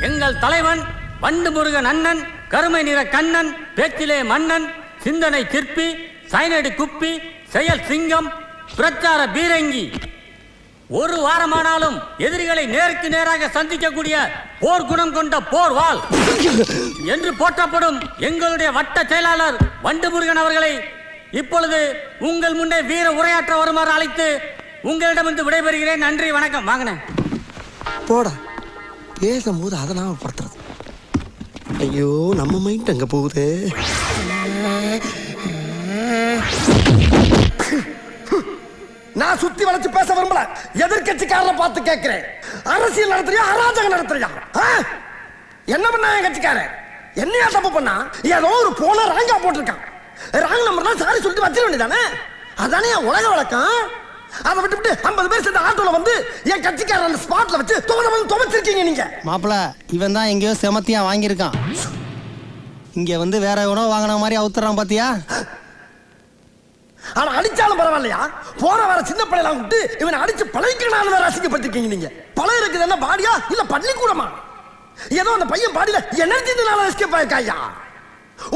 எங்கள் தலைவன் வண்டு முருகன் அண்ணன் கருமை நிற கண்ணன் பேச்சிலே மன்னன் சிந்தனை சிற்பி சைனடி குப்பி செயல் சிங்கம் பிரச்சார பீரங்கி. ஒரு வாரமானாலும் எதிரிகளை நேருக்கு நேராக சந்திக்கக்கூடிய போர் குணம் கொண்ட போர் வாள் என்று போற்றப்படும் எங்களுடைய வட்ட செயலாளர் வண்டு முருகன் அவர்களை இப்பொழுது உங்கள் முன்னே வீர உரையாற்ற வருமாறு அழைத்து உங்களிடமிருந்து விடைபெறுகிறேன். நன்றி வணக்கம். வாங்கினேன். போடா. பேசும்போது அதை நான் படுத்துறது ஐயோ நம்ம மைண்ட் அங்கே போகுது? நான் சுத்தி வளைச்சு பேச விரும்பல. எதிர்கட்சிக்காரரை பார்த்து கேட்கிறேன். அரசியல் நடத்துறியா அராஜகம் நடத்துறியா? ஆ? என்ன பண்ணா என் கட்சிக்காரன்? என்னையா தப்பு பண்ணா? ஏதோ ஒரு போன ராங்கா போட்டிருக்கான். ராங் நம்பர்னா சாரி சொல்லிட்டு வச்சிட வேண்டியதானே? அதானே என் உலக வழக்கம்? அதை விட்டுவிட்டு ஐம்பது பேர் சேர்ந்த ஆட்டோல வந்து என் கட்சிக்காரன் அந்த ஸ்பாட்ல வச்சு வந்து துவைச்சிருக்கீங்க நீங்க. மாப்பிள இவன் தான் எங்கேயோ செமத்தியா வாங்கியிருக்கான். இங்க வந்து வேற எவனோ வாங்கின மாதிரி அவுத்துறான் பாத்தியா? ஆனா அடிச்சாலும் பரவாயில்லையா? போற வர சின்ன பிள்ளைலாம் விட்டு இவனை அடிச்சு பழகிக்கணும் வேற அசிங்கப்பட்டிருக்கீங்க நீங்க. பழம் இருக்குது என்ன பாடியா? இல்ல பள்ளிக்கூடமா? ஏதோ அந்த பையன் பாடியில எனர்ஜினால எஸ்கேப் ஆயிருக்காயா?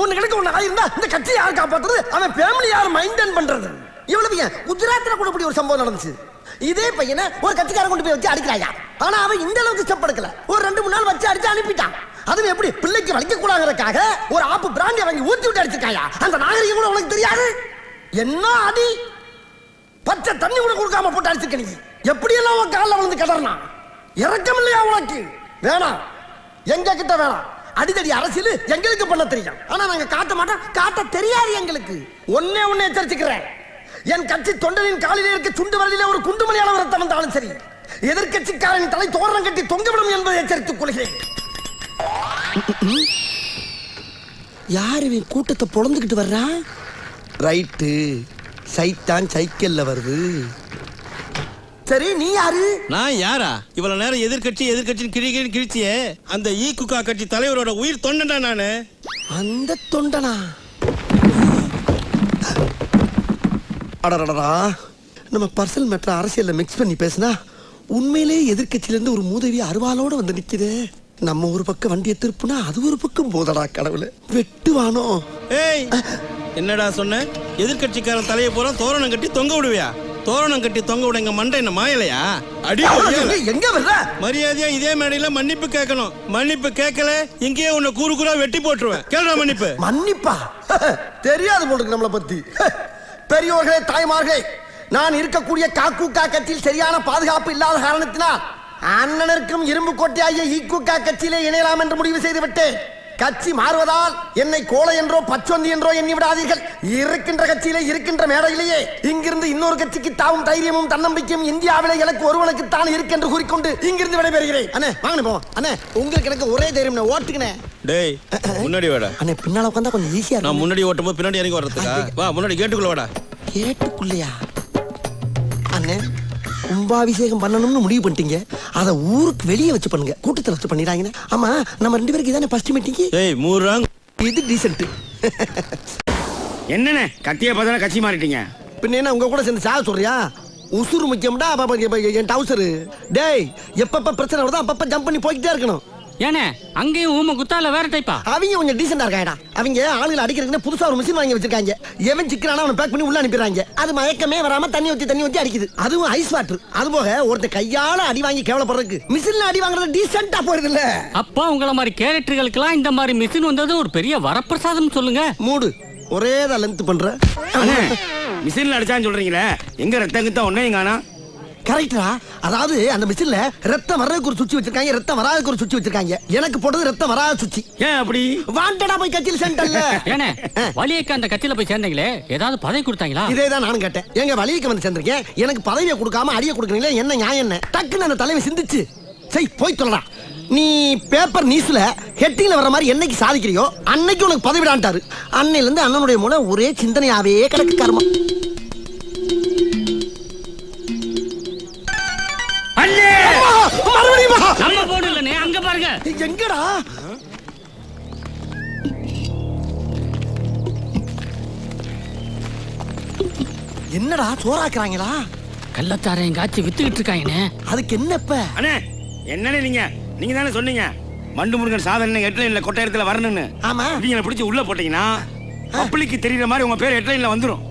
ஒண்ணு கிடைக்க ஒண்ணு ஆயிருந்தா இந்த கட்சி யார் காப்பாத்துறது? அவன் ஃபேமிலி யார் மைண்டன் பண்றது? இவ்வளவு ஏன்? குஜராத்தில் கூட இப்படி ஒரு சம்பவம் நடந்துச்சு. இதே பையனை ஒரு கட்சிக்காரன் கொண்டு போய் வச்சு அடிக்கிறாயா? ஆனா அவன் இந்த அளவுக்கு ஸ்டெப் எடுக்கல ஒரு ரெண்டு மூணு நாள் வச்சு அடிச்சு அனுப்பிட்டான். அதுவும் எப்படி? பிள்ளைக்கு வலிக்க கூடாதுக்காக ஒரு ஆப்பு பிராண்டி வாங்கி ஊத்தி விட்டு அடிச்சிருக்காயா? அந்த நாகரிகம் கூட உனக்கு தெரியாது? என்ன அடி? பச்சை தண்ணி கூட கொடுக்காம போட்டு அடிச்சிருக்க நீ. எப்படி எல்லாம் உன் காலில் விழுந்து கிடறனா இறக்கம் இல்லையா உனக்கு? வேணாம். எங்க கிட்ட வேணாம். அடிதடி அரசியல் எங்களுக்கு பண்ண தெரியும். ஆனா நாங்க காட்ட மாட்டோம். காட்ட தெரியாது எங்களுக்கு. ஒன்னே ஒன்னே எச்சரிச்சுக்கிறேன். என் கட்சி தொண்டனின் காலிலே இருக்க சுண்டு வரலிலே ஒரு குண்டுமணி அளவு ரத்தம் வந்தாலும் சரி. எதிர்க்கட்சிக்காரன் தலை தோரணம் கட்டி தொங்கவிடும் என்பதை எச்சரித்துக் கொள்கிறேன். யார் இவன் கூட்டத்தை பொழந்துக்கிட்டு வர்றான் ரைட்டு. சைத்தான் சைக்கிள்ல வருது. சரி நீ யாரு? நான் யாரா? இவ்வளவு நேரம் எதிர்க்கட்சி எதிர்க்கட்சி கிழி கிழி கிழிச்சியே. அந்த ஈ குக்கா கட்சி தலைவரோட உயிர் தொண்டன்டா நானு? அந்த தொண்டனா? அடடடா நம்ம பர்சனல் மேட்டர் அரசியல்ல மிக்ஸ் பண்ணி பேசினா உண்மையிலே எதிர்க்கட்சியில இருந்து ஒரு மூதவி அருவாளோட வந்து நிக்குது. நம்ம ஒரு பக்கம் வண்டியை திருப்புனா அது ஒரு பக்கம் போதடா கடவுளே. வெட்டுவானோ ஏய் என்னடா சொன்ன? எதிர்க்கட்சிக்காரன் தலையை பூரா தோரணம் கட்டி தொங்க விடுவியா? தோரணம் கட்டி தொங்க விட எங்க மண்டை என்ன மாயலையா? அடி. எங்க- வர்ற? மரியாதையா இதே மேடையில மன்னிப்பு கேட்கணும். மன்னிப்பு கேட்கல இங்கேயே உன்னை கூறு கூறா வெட்டி போட்டுருவேன். கேளுடா மன்னிப்பு. மன்னிப்பா? தெரியாது போல இருக்கு நம்மளை பத்தி. பெரியோர்களே தாய்மார்களே நான் இருக்கக்கூடிய காக்கூக்கா கட்சியில் சரியான பாதுகாப்பு இல்லாத காரணத்தினால் அண்ணனருக்கும் இரும்பு கோட்டையாகிய ஈக்குக்கா கட்சியிலே இணையலாம் என்று முடிவு செய்துவிட்டேன். கட்சி மாறுவதால் என்னை கோலை என்றோ பச்சொந்தி என்றோ எண்ணி விடாதீர்கள் இருக்கின்ற கட்சியிலே இருக்கின்ற மேடையிலேயே இங்கிருந்து இன்னொரு கட்சிக்கு தாவும் தைரியமும் தன்னம்பிக்கையும் இந்தியாவிலே எனக்கு ஒருவனுக்கு தான் இருக்கு என்று கூறிக்கொண்டு இங்கிருந்து விடைபெறுகிறேன். அண்ணே வாங்க போவோம் அண்ணே உங்களுக்கு எனக்கு ஒரே தைரியம் ஓட்டுக்கினே டேய் முன்னாடி வாடா. அண்ணே பின்னால உட்காந்தா கொஞ்சம் ஈஸியா நான் முன்னாடி ஓட்டும் போது பின்னாடி இறங்கி வர்றதுக்கா? வா முன்னாடி கேட்டுக்குள்ள வாடா. கேட்டுக்குள்ளையா அண்ணே கும்பாபிஷேகம் பண்ணணும்னு முடிவு பண்ணிட்டீங்க. அதை ஊருக்கு வெளியே வச்சு பண்ணுங்க. கூட்டத்தில் வச்சு பண்ணிடுறாங்கண்ணே ஆமா நம்ம ரெண்டு பேருக்கு இதானே ஃபர்ஸ்ட் மீட்டிங் ஏய் மூறாங் இது டீசென்ட் என்னண்ணே கத்திய பார்த்தா கட்சி மாறிட்டீங்க? பின்ன என்ன உங்க கூட சேர்ந்து சாக சொல்றியா? உசுறு முக்கியம்டா அப்ப என் டவுசரு. டேய் எப்பப்ப பிரச்சனை வருதோ அப்பப்ப ஜம்ப் பண்ணி போய்கிட்டே இருக்கணும். ஏனே அங்கேயும் ஊம குத்தால வேற டைப்பா அவங்க கொஞ்சம் டீசெண்டா இருக்காங்கடா. அவங்க ஆளுங்களை அடிக்கிறதுக்கு புதுசா ஒரு மிஷின் வாங்கி வச்சிருக்காங்க. எவன் சிக்கிறானா அவனை பேக் பண்ணி உள்ள அனுப்பிடுறாங்க. அது மயக்கமே வராம தண்ணி ஊத்தி தண்ணி ஊத்தி அடிக்குது. அதுவும் ஐஸ் வாட்டர் அது போக ஒருத்த கையால அடி வாங்கி கேவலப்படுறதுக்கு மிஷின்ல அடி வாங்குறது டீசெண்டா போயிருது இல்ல அப்பா உங்கள மாதிரி கேரக்டர்களுக்கெல்லாம் இந்த மாதிரி மிஷின் வந்தது ஒரு பெரிய வரப்பிரசாதம் சொல்லுங்க. மூடு. ஒரே தான் லென்த் பண்ற. மிஷின்ல அடிச்சான்னு சொல்றீங்களே. எங்க ரத்தம் கிட்ட ஒன்னே காணா கரெக்டா அதாவது அந்த மிஷின்ல ரத்தம் வர்றதுக்கு ஒரு சுச்சி வச்சிருக்காங்க ரத்தம் வராதுக்கு ஒரு சுச்சி வச்சிருக்காங்க. எனக்கு போட்டது ரத்தம் வராத சுச்சி ஏன் அப்படி? வாண்டடா போய் கட்சியில் சென்டர்ல ஏனே வலியக்க அந்த கட்சியில போய் சேர்ந்தீங்களே? ஏதாவது பதவி கொடுத்தாங்களா? இதே தான் நானும் கேட்டேன். எங்க வழிக்கு வந்து சேர்ந்திருக்கேன். எனக்கு பதவியை கொடுக்காம அடிய கொடுக்குறீங்களே என்ன நியாயம் என்ன? டக்குன்னு அந்த தலைமை சிந்திச்சு சரி போய் சொல்லடா. நீ பேப்பர் நியூஸ்ல ஹெட்டிங்ல வர மாதிரி என்னைக்கு சாதிக்கிறியோ அன்னைக்கு உனக்கு பதவிடான்ட்டாரு. அன்னையில இருந்து அண்ணனுடைய மூலம் ஒரே சிந்தனையாவே கிடக்கு கர்மம் நம்ம போடு இல்லனே அங்க பாருங்க. எங்கடா? என்னடா சோறாக்குறாங்களா? கள்ளச்சாரையும் காய்ச்சி வித்துக்கிட்டு இருக்காங்கண்ணே அதுக்கு என்ன இப்ப? அண்ணே என்னண்ணே நீங்க? நீங்க தானே சொன்னீங்க. மண்டு முருகன் சாதனை ஹெட்லைன்ல கொட்டை இடத்துல வரணும்னு. ஆமா. இவங்களை பிடிச்சி உள்ள போட்டீங்கன்னா பப்ளிக்கு தெரியுற மாதிரி உங்க பேர் ஹெட்லைன்ல வந்துரும்.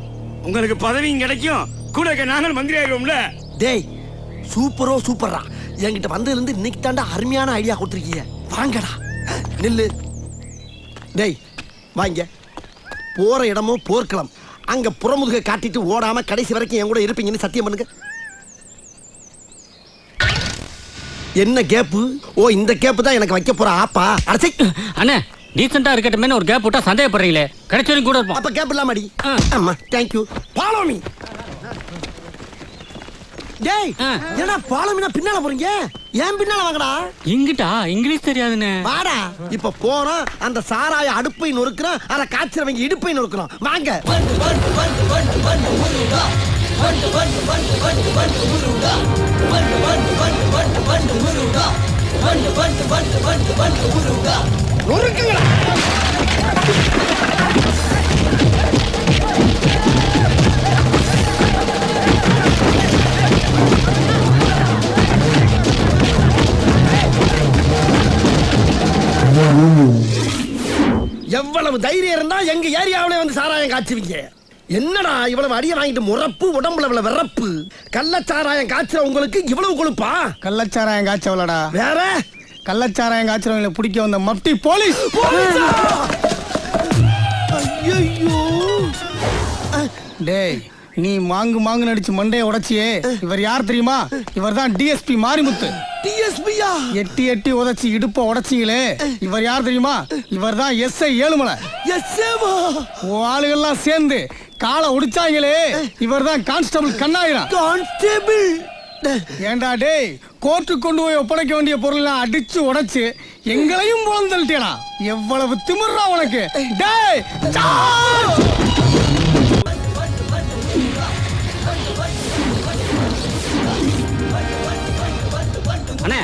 உங்களுக்கு பதவியும் கிடைக்கும். கூட நாங்கள் மந்திரி ஆயிடுவோம்ல. டேய் சூப்பரோ சூப்பர்ரா. என்கிட்ட வந்ததுல இருந்து இன்னைக்கு தாண்டா அருமையான ஐடியா கொடுத்துருக்கீங்க. வாங்கடா. நில்லு. டேய் வாங்க. போற இடமோ போர்க்களம். அங்க புறமுதுக காட்டிட்டு ஓடாம கடைசி வரைக்கும் என் கூட இருப்பீங்கன்னு சத்தியம் பண்ணுங்க. என்ன கேப்பு? ஓ இந்த கேப்பு தான் எனக்கு வைக்க போற ஆப்பா. அடச்சை அண்ணே டீசெண்டா இருக்கட்டுமே ஒரு கேப் விட்டா சந்தேகப்படுறீங்களே. கிடைச்சவரைக்கும் கூட இருப்போம். அப்ப கேப் இல்லாம அடி. ஆ. ஆமா தேங்க்யூ ஃபாலோ மீ டேய் ஆ. ஏன்னா ஃபாலோ மீனா பின்னால போறீங்க? ஏன் பின்னால வாங்கடா? இங்கிட்டா இங்கிலீஷ் தெரியாதுண்ணே வாடா. இப்ப போறோம் அந்த சாராய அடுப்பை நொறுக்கிறோம் அதை காய்ச்சறவங்க இடுப்பை நொறுக்கிறோம். வாங்க. நொறுக்குங்களா எவ்வளவு தைரியம் இருந்தா எங்க ஏரியாவிலே வந்து சாராயம் காய்ச்சுவீங்க. என்னடா இவ்வளவு அடிய வாங்கிட்டு முறப்பு உடம்புல இவ்வளவு விறப்பு? கள்ளச்சாராயம் காய்ச்சுற உங்களுக்கு இவ்வளவு கொழுப்பா? கள்ளச்சாராயம் காய்ச்சவளடா. வேற? கள்ளச்சாராயம் காய்ச்சறவங்களை பிடிக்க வந்த மப்டி போலீஸ்? ஐயையோ! டேய் நீ மாங்கு மாங்கு நடிச்சு மண்டைய உடைச்சியே. இவர் யார் தெரியுமா? இவர் தான் டிஎஸ்பி மாரிமுத்து. டிஎஸ்பியா எட்டி எட்டி உதைச்சி இடுப்ப உடைச்சிங்களே. இவர் யார் தெரியுமா? இவர் தான் எஸ்ஐ ஏழுமலை. எஸ்ஏவா உன் ஆளுகள்லாம் சேர்ந்து காலை உடிச்சாங்களே. இவர் தான் கான்ஸ்டபிள் கண்ணாயிரம். கான்ஸ்டேபிள்? ஏண்டா டேய் கோர்ட்டுக்கு கொண்டு போய் ஒப்படைக்க வேண்டிய பொருள்லாம் அடிச்சு உடைச்சு எங்களையும் போந்தல்ட்டேடா எவ்வளவு திமிர்றா உனக்கு. டேய் அண்ணே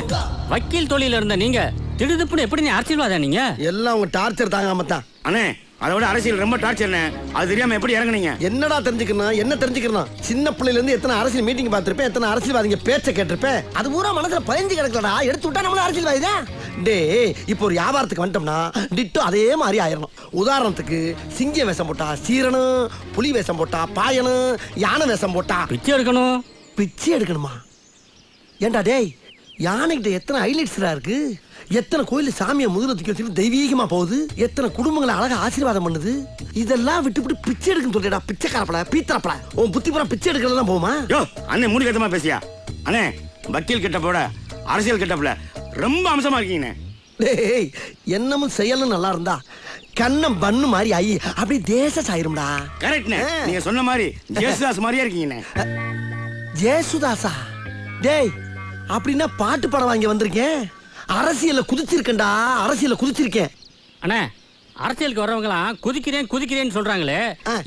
வக்கீல் தொழில இருந்த நீங்க திடுதுப்புன்னு எப்படி நீ அரசியல்வாதா நீங்க? எல்லாம் உங்க டார்ச்சர் தாங்காம தான் அண்ணே அதை விட அரசியல் ரொம்ப டார்ச்சர்ண்ணே அது தெரியாம எப்படி இறங்குனீங்க? என்னடா தெரிஞ்சுக்கணும் என்ன தெரிஞ்சுக்கணும் சின்ன பிள்ளையில இருந்து எத்தனை அரசியல் மீட்டிங் பார்த்திருப்பேன் எத்தனை அரசியல்வாதிங்க பேச்ச கேட்டிருப்பேன் அது பூரா மனசுல பதிஞ்சு கிடக்கலடா எடுத்து விட்டா நம்மள அரசியல்வாதி தான். டேய் இப்போ ஒரு வியாபாரத்துக்கு வந்துட்டோம்னா டிட்டோ அதே மாதிரி ஆயிரணும். உதாரணத்துக்கு சிங்க வேஷம் போட்டா சீரனும் புலி வேஷம் போட்டா பாயனும் யானை வேஷம் போட்டா பிச்சை எடுக்கணும். பிச்சை எடுக்கணுமா? ஏண்டா டேய் யானைகிட்ட எத்தனை ஹைலைட்ஸ்டா இருக்கு? எத்தனை கோயில் சாமியை முதல்ல தூக்கி வச்சுட்டு தெய்வீகமா போகுது? எத்தனை குடும்பங்களை அழகா ஆசீர்வாதம் பண்ணுது? இதெல்லாம் விட்டுவிட்டு பிச்சை எடுக்குன்னு சொல்லிடா பிச்சைக்காரப்பட பீத்தரப்பட. உன் புத்தி பூரா பிச்சை எடுக்கிறது போமா யோ அண்ணே மூணு கத்தமா பேசியா? அண்ணே வக்கீல் கிட்ட போட அரசியல் கிட்டப்புல ரொம்ப அம்சமா இருக்கீங்கண்ணே. டேய் என்னமும் செயலும் நல்லா இருந்தா கண்ணம் பண்ணு மாதிரி ஆயி அப்படியே தேச சாயிரும்டா கரெக்ட்ண்ணே. நீங்க சொன்ன மாதிரி ஜேசுதாஸ் மாதிரியே இருக்கீங்கண்ணே. ஜேசுதாசா டேய் அப்படின்னா பாட்டு படம் வாங்கி வந்திருக்கேன். அரசியல்ல குதிச்சிருக்கேன்டா அரசியல்ல குதிச்சிருக்கேன். அண்ணே அரசியலுக்கு வர்றவங்கலாம் குதிக்கிறேன் குதிக்கிறேன்னு சொல்றாங்களே.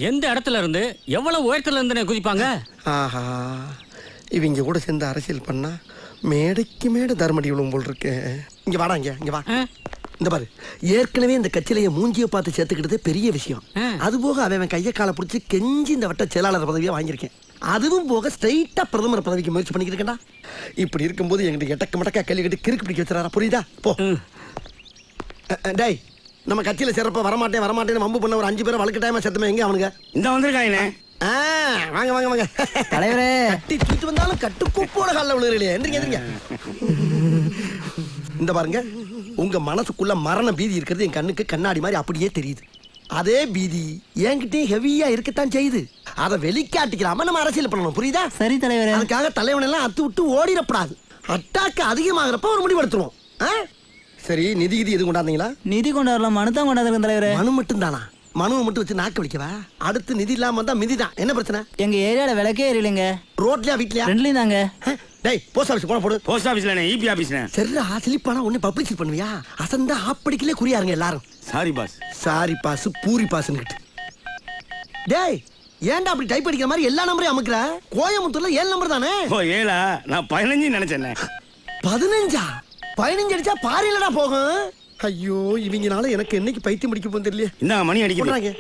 எந்த இடத்துல இருந்து எவ்வளவு உயரத்துல இருந்து குதிப்பாங்க? ஆஹா இவங்க கூட சேர்ந்து அரசியல் பண்ணா மேடைக்கு மேடை தர்மடி விழும் போல் இருக்கு. இங்க வாடா இங்க இங்க வா? இந்த பாரு ஏற்கனவே இந்த கட்சியில என் மூஞ்சியை பார்த்து சேர்த்துக்கிட்டதே பெரிய விஷயம். அது போக அவன் கையை காலை பிடிச்சி கெஞ்சி இந்த வட்ட செயலாளர் பதவியை வாங்கியிருக்கேன். அதுவும் போக ஸ்ட்ரைட்டா பிரதமர் பதவிக்கு முயற்சி பண்ணிக்கிட்டு இருக்கேன்டா. இப்படி இருக்கும்போது எங்கிட்ட எட்டக்க மடக்கா கேள்வி கட்டி கிறுக்கு பிடிக்க வச்சுறாரா புரியுதா? போ. டேய் நம்ம கட்சியில சிறப்பா வரமாட்டேன் வரமாட்டேன்னு வம்பு பண்ண ஒரு அஞ்சு பேரை வளர்க்கட்டாயமா செத்துமே எங்க அவனுங்க? இந்த வந்திருக்காங்கண்ணே ஆ, வாங்க வாங்க வாங்க. தலைவரே. கட்டி தூக்கிட்டு வந்தாலும் கட்டு கூப்போட காலில் விழுகிறீங்களே எந்திரிங்க எந்திரிங்க. இந்த பாருங்க உங்க மனசுக்குள்ள மரண பீதி இருக்கிறது என் கண்ணுக்கு கண்ணாடி மாதிரி அப்படியே தெரியுது. அதே பீதி என்கிட்டயும் ஹெவியா இருக்கத்தான் செய்யுது. அதை வெளிக்காட்டிக்கலாம நம்ம அரசியல் பண்ணணும் புரியுதா? சரி தலைவரே. அதுக்காக தலைவன் எல்லாம் அத்து விட்டு ஓடிடப்படாது. அட்டாக்கு அதிகமாகிறப்ப ஒரு முடிவு எடுத்துருவோம். ஆ? சரி நிதி கிதி எதுவும் கொண்டாந்தீங்களா? நிதி கொண்டாடலாம். மனு தான் கொண்டாந்துருக்கேன் தலைவரே. மனு மட்டும் தானா மனுவை மட்டும் வச்சு நாக்கு வலிக்கவா? அடுத்து நிதி இல்லாம வந்தா மிதி தான். என்ன பிரச்சனை? எங்க ஏரியால விளக்கே எரியலைங்க. ரோட்லயா வீட்லயா? ரெண்டுலயும் தாங்க? டேய் போஸ்ட் ஆஃபீஸ் போன போடு. போஸ்ட் ஆபீஸ்ல இபி ஆபீஸ்ண்ணே சரிடா சிலிப்பானா ஒண்ணு பப்ளிசிட் பண்ணுவியா? அசந்தா ஆப்படிக்கலே குறியாருங்க எல்லாரும். Sorry boss sorry boss puri பாஸ்னுக்கிட்டு டேய் ஏன்டா அப்படி டைப் அடிக்கிற மாதிரி எல்லா நம்பரையும் அமுக்குற? கோயம்புத்தூர்ல ஏழு நம்பர் தானே? ஓ ஏழா? நான் பதினஞ்சு நினைச்சேண்ணே பதினஞ்சா? பதினஞ்சு அடிச்சா பாரிலடா போகும். ஐயோ இவங்கனால எனக்கு என்னைக்கு பைத்தியம் பிடிக்க போகுது தெரியல இந்தாங்க மணி அடிக்குது. போடுறாங்க.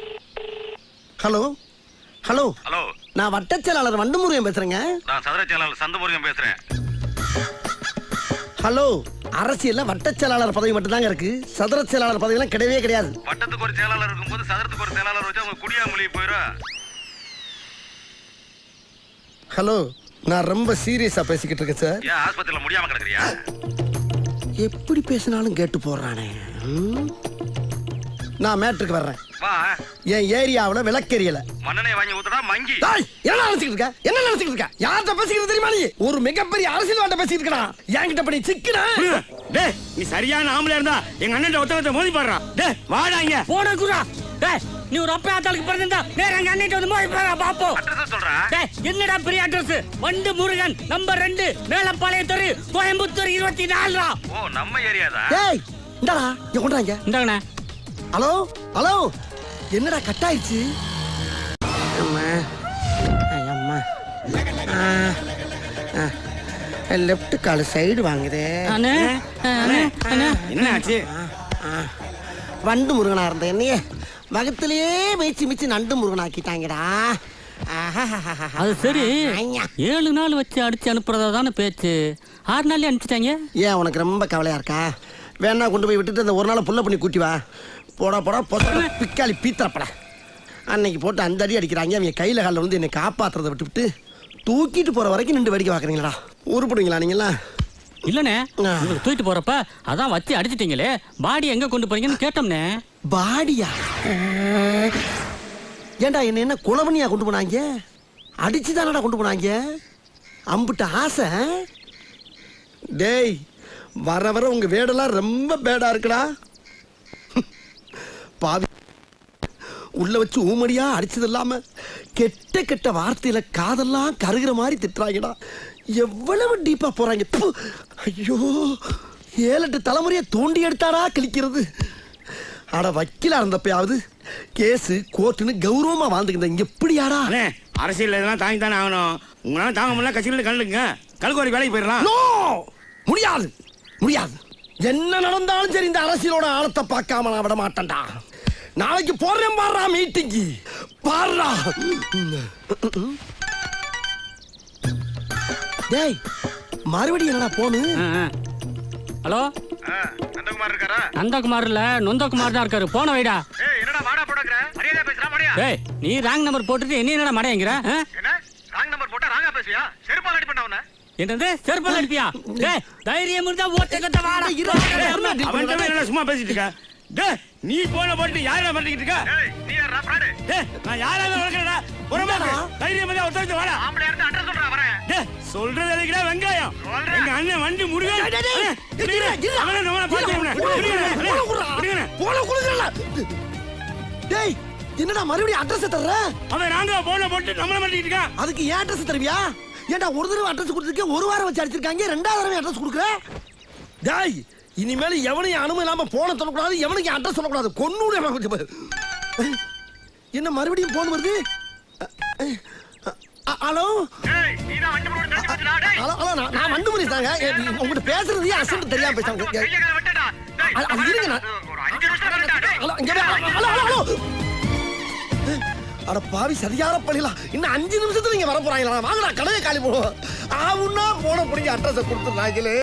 ஹலோ? ஹலோ. ஹலோ. நான் வட்டச் செயலாளர் வண்டமுருகன் பேசுறேங்க. நான் சதுர செயலாளர் சந்தமுருகன் பேசுறேன். ஹலோ. அரசியல்ல வட்ட செயலாளர் பதவி மட்டும்தாங்க இருக்கு. சதுர செயலாளர் பதவி எல்லாம் கிடையவே கிடையாது. வட்டத்துக்கு ஒரு செயலாளர் இருக்கும்போது சதுரத்துக்கு ஒரு செயலாளர் வச்சு அவங்க குடியா மொழி போயிடும் ஹலோ. நான் ரொம்ப சீரியஸா பேசிக்கிட்டு இருக்கேன் சார். ஏன் ஆஸ்பத்திரியில முடியாம கிடக்குறியா? எப்படி பேசினாலும் கேட்டு போடுறானே? நான் மேட்ருக்கு வர்றேன். என் ஏரியாவுல விளக்கெரியல. மண்ணெண்ணெய் வாங்கி ஊத்துடா மங்கி. டேய், என்ன நினைச்சிட்டு இருக்க? என்ன நினைச்சிட்டு இருக்க? யார்கிட்ட பேசிக்கிறது தெரியுமா நீ? ஒரு மிகப்பெரிய அரசியல்வாட்ட பேசிட்டு இருக்கா என்கிட்ட பண்ணி சிக்கன டேய் நீ சரியான ஆம்பளை இருந்தா எங்க அண்ணன் ஒத்தவத்தை மோதி பாடுறான் டேய் வாடா இங்க. போட குரா டேய் நீ ஒரு அப்பா ஆத்தாளுக்கு பிறந்திருந்தா நேர எங்க அண்ணிட்டு வந்து மோதி பாரு பாப்போம் அட்ரஸ் சொல்றா. டேய் என்னடா பெரிய அட்ரஸ் வண்டு முருகன் நம்பர் ரெண்டு மேலப்பாளையம் தெரு கோயம்புத்தூர் இருபத்தி நாலுடா ஓ நம்ம ஏரியாதா? டேய் இந்தாடா இங்க கொண்டாங்க இந்தாங்கண்ணே. Hello hello. என்னடா கட் ஆயிடுச்சு லெஃப்ட் கால் சைடு வாங்குதே. என்ன ஆச்சு வண்டு முருகனா இருந்த என்னையே? வகத்திலேயே மேய்ச்சி மிச்சு நண்டு முருகன் ஆக்கிட்டாங்கடா அது சரி. ஏழு நாள் வச்சு அடிச்சு அனுப்புறதா தானே பேச்சு. ஆறு நாள்லயே அனுப்பிச்சிட்டாங்க. ஏன் உனக்கு ரொம்ப கவலையா இருக்கா? வேணா கொண்டு போய் விட்டுட்டு அந்த ஒரு நாள் புள்ள பண்ணி கூட்டி வா. போடா போடா பொச பிக்காளி பீத்தரப்பட. அன்னைக்கு போட்டு அந்த அடி அடிக்கிறாங்க. அவங்க கையில காலில் வந்து என்னை காப்பாத்துறதை விட்டுவிட்டு தூக்கிட்டு போற வரைக்கும் நின்று வேடிக்கை பார்க்குறீங்களா உருப்படுவீங்களா நீங்களா இல்லண்ணே. தூக்கிட்டு போறப்ப அதான் வச்சு அடிச்சிட்டீங்களே. பாடி எங்க கொண்டு போறீங்கன்னு கேட்டோம்னே பாடியா? ஏண்டா என்ன என்ன குளவனியா கொண்டு போனாங்க? அடிச்சு தானடா கொண்டு போனாங்க? அம்புட்ட ஆசை டேய் வர வர உங்க வேடெல்லாம் ரொம்ப பேடா இருக்குடா. பாவி உள்ள வச்சு ஊமடியா அடிச்சது இல்லாம கெட்ட கெட்ட வார்த்தையில காதெல்லாம் கருகிற மாதிரி திட்டுறாங்கடா. எவ்வளவு டீப்பா போறாங்க. ஐயோ ஏழெட்டு தலைமுறையை தோண்டி எடுத்தாடா கிழிக்கிறது. அட வக்கீலா இருந்தப்பயாவது கேஸு கோர்ட்டுன்னு கௌரவமா வாழ்ந்துக்கிட்ட எப்படியாடா? அண்ணே அரசியல் இதெல்லாம் தாங்கி தானே ஆகணும். உங்களால தாங்க முடியல கட்சியில் கலந்துங்க கல்குவாரி வேலைக்கு போயிடலாம். முடியாது. முடியாது. என்ன நடந்தாலும் சரி இந்த அரசியலோட ஆழத்தை பார்க்காம நான் விட மாட்டேன்டா நாளைக்கு போறேன் பாடுறா மீட்டிங்கு பாடுறா டேய் மறுபடியும் என்னடா போனு. ஹலோ? நந்தகுமார் இருக்காரா? நந்தகுமார் இல்ல நொந்தகுமார் தான் இருக்காரு. போன வைடா. ஏய் என்னடா வாடா போடக்குற மரியாதை பேசுறா மடியா? டேய் நீ ராங் நம்பர் போட்டுட்டு என்ன என்னடா மடையங்கிற ஆ? என்ன ராங் நம்பர் போட்டா ராங்கா பேசுவியா செருப்பால் அடி பண்ண உன்னை என்னது? செருப்பால் அடிப்பியா? டேய் தைரியம் இருந்தா ஓட்ட கட்ட வாடா. அவன் என்ன சும்மா பேசிட்டு இருக்க? டேய் நீ போன போட்டு யாரா பண்ணிக்கிட்டு இருக்க? நீ யாரா ஃப்ராடு டேய் நான் யாராவது வளர்க்கறடா? புறமாக்கு தைரியம் இருந்தா ஒருத்தர் வாடா. ஆம்பளையா இருந்தா அட்ரஸ் சொல்றா வரேன். டேய் சொல்றது எதுக்குடா வெங்காயம். எங்க அண்ணன் வண்டி முருகன். அவனை போன குடுறா. போன குடுங்கடா. டேய் என்னடா மறுபடியும் அட்ரஸ் தர்ற? அவன் நாங்க போன போட்டு நம்மள மாட்டிக்கிட்டு இருக்கான். அதுக்கு ஏன் அட்ரஸ் தருவியா? ஏன்டா ஒரு தடவை அட்ரஸ் கொடுத்துருக்கேன் ஒரு வாரம் வச்சு அடிச்சிருக்காங்க ரெண்டாவது தடவை அட்ரஸ் கொடுக்குற? டேய் இனிமேல் எவனையும் அனுமதி இல்லாம போன சொல்லக்கூடாது எவனுக்கு அட்ரஸ் சொல்லக்கூடாது? கொன்னூடு என்ன மறுபடியும் போன் வருது? ஹலோ? ஹலோ ஹலோ நான் நான் மண்டுமணி தாங்க. உங்ககிட்ட பேசுறதே அசன்ட் தெரியாம பேசுறாங்க அது- இருங்க. Hello hello hello. அட பாவி சரியான பழிலாம் இன்னும் அஞ்சு நிமிஷத்துல நீங்க வர போறாங்களா வாங்கடா கடையை காலி போடுவோம் ஆவுன்னா போன பிடிங்க அட்ரஸை கொடுத்துருந்தாங்களே